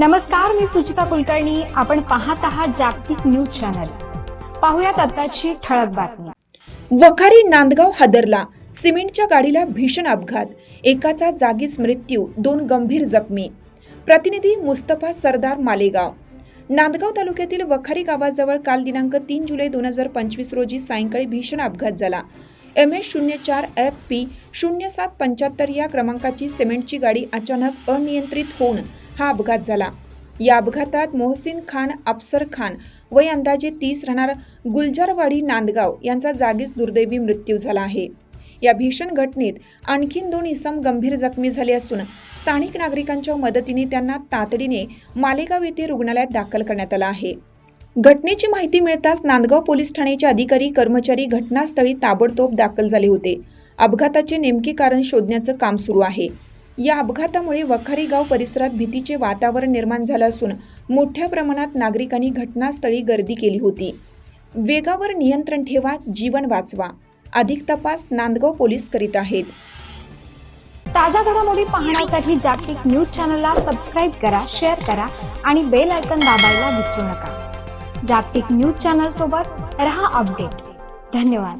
नमस्कार मी सुचिता कुलकर्णी. आपण पाहत आहात जागतिक न्यूज चॅनल. पाहुयात आताची ठळक बातमी. वखारी नांदगाव हादरला. सिमेंटच्या गाडीला भीषण अपघात. एकाचा जागीच मृत्यू दोन गंभीर जखमी. प्रतिनिधी मुस्तफा सरदार मालेगाव. नांदगाव तालुक्यातील वखारी गावाजवळ काल दिनांक तीन जुलै दोन हजार पंचवीस रोजी सायंकाळी भीषण अपघात झाला. एम एस शून्य चार एफ पी शून्य सात पंच्याहत्तर या क्रमांकाची सिमेंटची गाडी अचानक अनियंत्रित होऊन हा अपघात झाला. या अपघातात मोहसिन खान अफसर खान वय अंदाजे तीस राहणार गुलजारवाडी नांदगाव यांचा जागीच दुर्दैवी मृत्यू झाला आहे. या भीषण घटनेत आणखीन दोन इसम गंभीर जखमी झाले असून स्थानिक नागरिकांच्या मदतीने त्यांना तातडीने मालेगाव येथे रुग्णालयात दाखल करण्यात आलं आहे. घटनेची माहिती मिळताच नांदगाव पोलीस ठाण्याचे अधिकारी कर्मचारी घटनास्थळी ताबडतोब दाखल झाले होते. अपघाताचे नेमके कारण शोधण्याचं काम सुरू आहे. या अपघातामुळे वखारी गाव परिसरात भीतीचे वातावरण निर्माण झालं असून मोठ्या प्रमाणात नागरिकांनी घटनास्थळी गर्दी केली होती. वेगावर नियंत्रण ठेवा जीवन वाचवा. अधिक तपास नांदगाव पोलीस करीत आहेत. ताज्या घडामोडी पाहण्यासाठी जागतिक न्यूज चॅनलला सबस्क्राईब करा शेअर करा आणि बेल आयकन दाबायला विसरू नका. जागतिक न्यूज चॅनल सोबत रहा अपडेट. धन्यवाद.